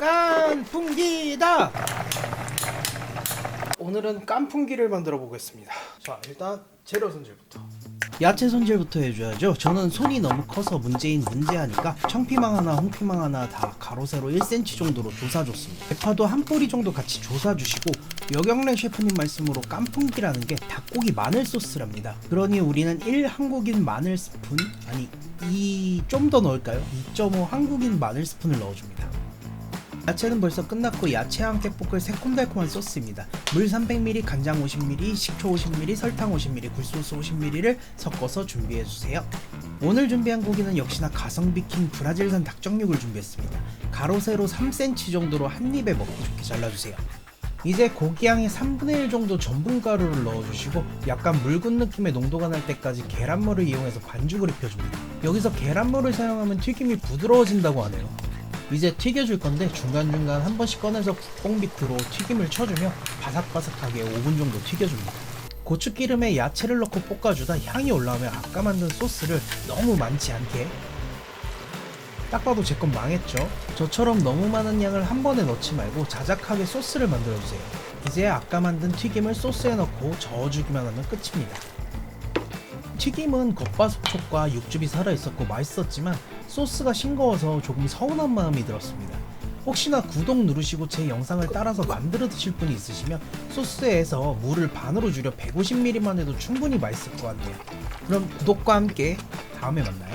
깐풍기다! 오늘은 깐풍기를 만들어 보겠습니다. 자, 일단 재료 손질부터. 야채 손질부터 해줘야죠. 저는 손이 너무 커서 문제인 문제하니까 청피망 하나, 홍피망 하나 다 가로 세로 1cm 정도로 조사줬습니다. 대파도 한 뿌리 정도 같이 조사주시고 여경래 셰프님 말씀으로 깐풍기라는 게 닭고기 마늘 소스랍니다. 그러니 우리는 1 한국인 마늘 스푼 아니 2 좀 더 넣을까요? 2.5 한국인 마늘 스푼을 넣어줍니다. 야채는 벌써 끝났고 야채와 함께 볶을 새콤달콤한 소스입니다. 물 300ml, 간장 50ml, 식초 50ml, 설탕 50ml, 굴소스 50ml를 섞어서 준비해 주세요. 오늘 준비한 고기는 역시나 가성비 킹 브라질산 닭정육을 준비했습니다. 가로 세로 3cm 정도로 한 입에 먹기 좋게 잘라주세요. 이제 고기 양의 3분의 1 정도 전분가루를 넣어주시고 약간 묽은 느낌의 농도가 날 때까지 계란물을 이용해서 반죽을 입혀줍니다. 여기서 계란물을 사용하면 튀김이 부드러워진다고 하네요. 이제 튀겨줄 건데 중간중간 한 번씩 꺼내서 국뽕 밑으로 튀김을 쳐주며 바삭바삭하게 5분 정도 튀겨줍니다. 고추기름에 야채를 넣고 볶아주다 향이 올라오면 아까 만든 소스를 너무 많지 않게 딱 봐도 제 건 망했죠? 저처럼 너무 많은 양을 한 번에 넣지 말고 자작하게 소스를 만들어주세요. 이제 아까 만든 튀김을 소스에 넣고 저어주기만 하면 끝입니다. 튀김은 겉바속촉과 육즙이 살아있었고 맛있었지만 소스가 싱거워서 조금 서운한 마음이 들었습니다. 혹시나 구독 누르시고 제 영상을 따라서 만들어 드실 분이 있으시면 소스에서 물을 반으로 줄여 150ml만 해도 충분히 맛있을 것 같네요. 그럼 구독과 함께 다음에 만나요.